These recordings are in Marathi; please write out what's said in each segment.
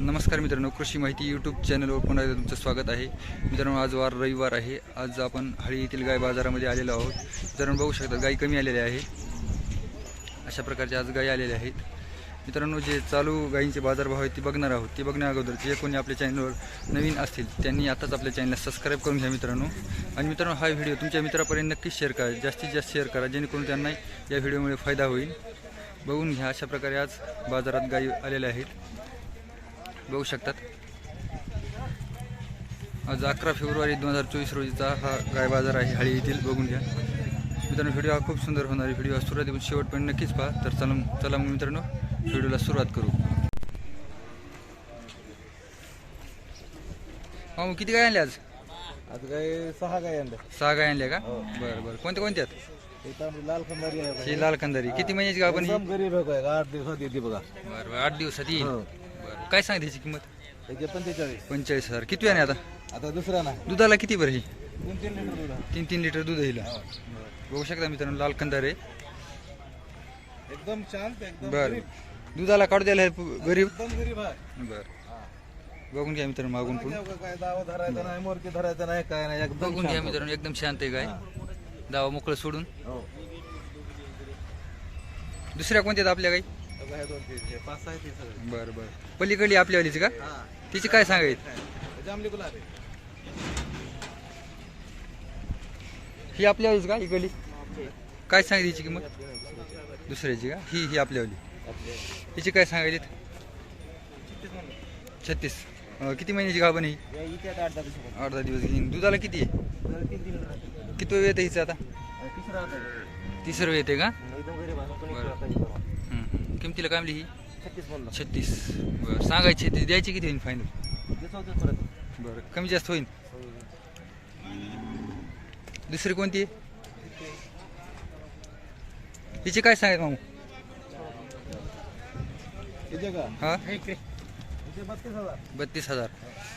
नमस्कार मित्रांनो कृषी माहिती यूट्यूब चॅनलवर पुन्हा एकदा तुमचं स्वागत आहे. मित्रांनो आज वार रविवार आहे. आज आपण हळी येथील गाय बाजारामध्ये आलेलो आहोत. मित्रांनो बघू शकता गाय कमी आलेल्या आहे अशा प्रकारच्या आज गायी आलेल्या आहेत. मित्रांनो जे चालू गायींचे बाजारभाव आहेत ते बघणार आहोत. ते बघण्या अगोदर जे कोणी आपल्या चॅनलवर नवीन असतील त्यांनी आताच आपल्या चॅनलला सबस्क्राईब करून घ्या मित्रांनो. आणि मित्रांनो हा व्हिडिओ तुमच्या मित्रापर्यंत नक्कीच शेअर करा. जास्तीत जास्त शेअर करा जेणेकरून त्यांना या व्हिडिओमुळे फायदा होईल. बघून घ्या अशा प्रकारे आज बाजारात गायी आलेल्या आहेत. बघू शकतात. आज अकरा फेब्रुवारी दोन हजार चोवीस रोजीचा हा गाय बाजार आहे हळी येथील. बघून घ्या. मित्रांनो व्हिडिओ हा खूप सुंदर होणार आहे. व्हिडिओ हा सुरुवातीपासून शेवटपर्यंत नक्कीच पहा. तर चला चला मग मित्रांनो व्हिडिओला सुरुवात करू. हा मग किती गाय आणल्या आज? आता काय सहा गाय आणल्या. सहा गाय आणल्या का? बरं बरं. कोणत्या कोणत्यात इथं आपली लाल ही लाल कंदारी किती महिन्याची गाव पण ही? गरीब आहे आठ दिवसात येते बघा. बरं बरं. आठ दिवसात येईल. हो. बरं. काय सांगते त्याची किंमत? त्याचे पंचेचाळीस. पंचेचाळीस हजार. किती आहे आता? आता दुसरा ना दुधाला किती बरं ही? तीन तीन लिटर दूध आहे. तीन तीन लिटर दूध येईल बघू शकता मित्रांनो लाल कंदार आहे. एकदम शांत एकदम बर. गरीब. दुधाला काढू द्यायला पु- गरीब? एकदम गरीब आहे. बर. बघून घ्या मित्रांनो मागून पण काय काय दावा धरायचा नाही मोरकी धरायचा नाही काय नाही एकदम बघून घ्या शांत. मित्रांनो एकदम शांत आहे काय? दावा मोकळं सोडून. हो. दुसऱ्या कोणत्यात आपल्या काही? आता दोन तीन हे पाच सहा आहे ते सगळे. बरं बरं. पलीकडली आपल्यावालीची का? हा. तिची काय सांगायत हे जांभली गुलाब आहे. ही आपल्यावालीच का इकडली? काय सांगितली हिची किंमत? दुसऱ्याची का? ही ही आपल्यावाली हिची काय सांगायली छत्तीस अं, किती महिन्याची गाभण ही? या इथे आता आठ दहा दिवसापासून. आठ दहा दिवस घेईन. दुधाला किती आहे? जरा तीन तीन लिटर आहे. किती वेळ येते हिचं आता? तिसरा वेळ येते का? एकदम गरीब आहे पण बरं. किमतीला काय म्हणली ही? छत्तीस म्हणलं छत्तीस. बरं सांगायची ती द्यायची किती होईल फायनल परत. बरं कमी जास्त होईल दुसरी कोणती? हिची काय सांगायचं मामू? इथे का? हा? इथे बत्तीस हजार. बत्तीस हजार.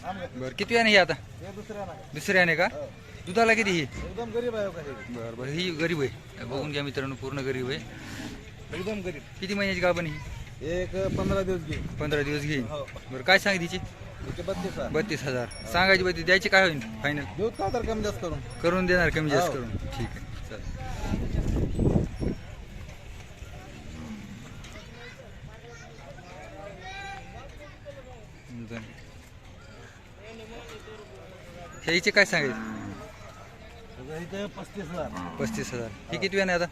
आम घे. बरं किती आहे ही आता? हे दुसऱ्या ना दुसरी आहे का? हो. दुधाला किती ही? एकदम गरीब आहे हो का हे. बरं बरं ही गरीब आहे. बघून घ्या मित्रांनो पूर्ण गरीब आहे. एकदम गरीब. किती महिन्याची गाभण ही एक पंधरा दिवस घे पंधरा दिवस घेईन. हो. बरं काय सांग तिची? बत्तीस हजार. बत्तीस हजार. सांगायची बत्तीस द्यायची काय होईल फायनल देऊ का तर कमी जास्त करून? करून देणार कमी जास्त हो. करून. ठीक आहे. चालेल जण. ह्याचे काय सांगायचे? इथे पस्तीस हजार. पस्तीस हजार. ही किती वेळ आता?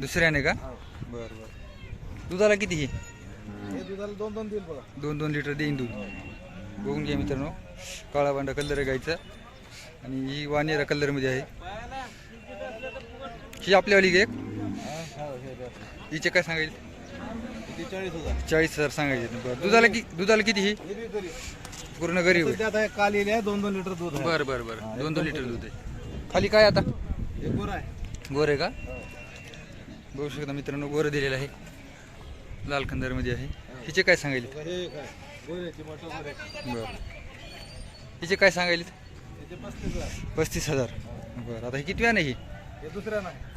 दुसऱ्याने का? हो. बरं बरं. दुधाला किती ही? हे दुधाला दोन दोन देईल बघा. दोन दोन लिटर देईन दूध. बघून घ्या मित्रांनो. काळा बांडा कलर आहे गाईचा. आणि ही वानेरा कलरमध्ये आहे. ही आपल्यावाली एक. हिचे काय सांगायचे चाळीस हजार. सांगायचे बरं दुधाला कि दुधाला किती ही? पूर्ण गरीब आहे. काल दोन दोन लिटर दूध बरं बरं बरं. दोन दोन लिटर दूध आहे. खाली काय आता? आहे. गोर आहे का? हो. बघू शकता मित्रांनो गोरं दिलेलं आहे. लाल खंदारमध्ये आहे. हिचे काय सांगायले हे आहे बरं हिचे काय सांगायले पस्तीस हजार. बरं. आता ही किती नाही हे?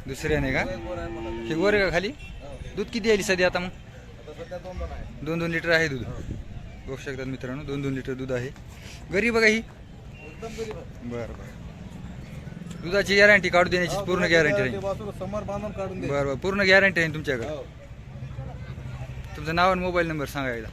दुसऱ्याने का? हे गोर आहे हे आहे का खाली? हो. दूध किती आली सध्या आता मग? दोन दोन आहे. लिटर आहे दूध. बघू शकतात मित्रांनो दोन दोन लिटर दूध आहे. गरीब बघा ही? आहे. बरं बरं. दुधाची गॅरंटी काढू देण्याची पूर्ण गॅरंटी ते राहील. वासरू समोर बांधून काढून दे. बरं बरं पूर्ण गॅरंटी राहील तुमच्याकडे. हो. तुमचं नाव आणि मोबाईल नंबर सांगा एकदा.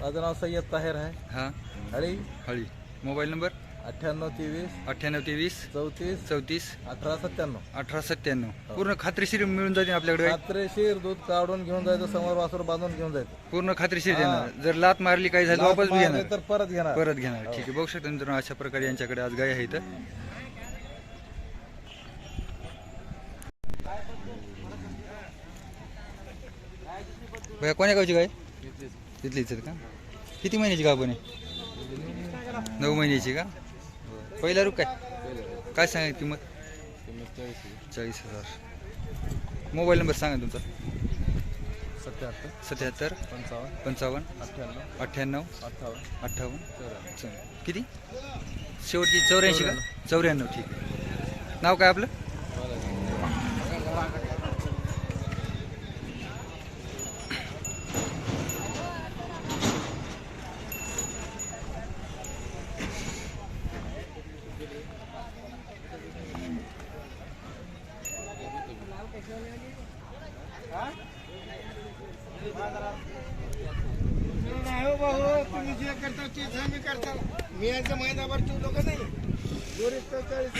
माझं नाव सय्यद ताहेर आहे. हां. हळी. हळी. Mobile number? अठ्ठ्याण्णव तेवीस. अठ्ठ्याण्णव तेवीस. चौतीस. चौतीस. अठरा सत्त्याण्णव. अठरा सत्त्याण्णव. पूर्ण खात्रीशीर मिळून जाते आपल्याकडे खात्रीशीर दूध काढून घेऊन जायचं समोर वासर बांधून घेऊन जायचं. पूर्ण खात्रीशीर देणार जर लात मारली काही झालं वापस बी घेणार तर परत घेणार. परत घेणार. ठीक आहे. बघू शकता मित्रांनो अशा प्रकारे यांच्याकडे आज गाय आहे इथं. भैया कोण्या गावची गाय? तिथलीच. आहेत का? किती महिन्याची गाव पण आहे? नऊ महिन्याची का? पहिला रूप काय? काय सांगा किंमत? चाळीस हजार. मोबाईल नंबर सांगा तुमचा. सत्याहत्तर. सत्याहत्तर. पंचावन्न. पंचावन्न. अठ्ठ्याण्णव. अठ्ठ्याण्णव. अठ्ठावन्न. अठ्ठावन्न. चौऱ्याण्णव. किती? शेवटची चौऱ्याऐंशी का? चौऱ्याण्णव. ठीक आहे. नाव काय आपलं नाही हो भाऊ तुम्ही जे करतात मी याचं महिनाभर ठेवतो नाही? दोरीस तर चाळीस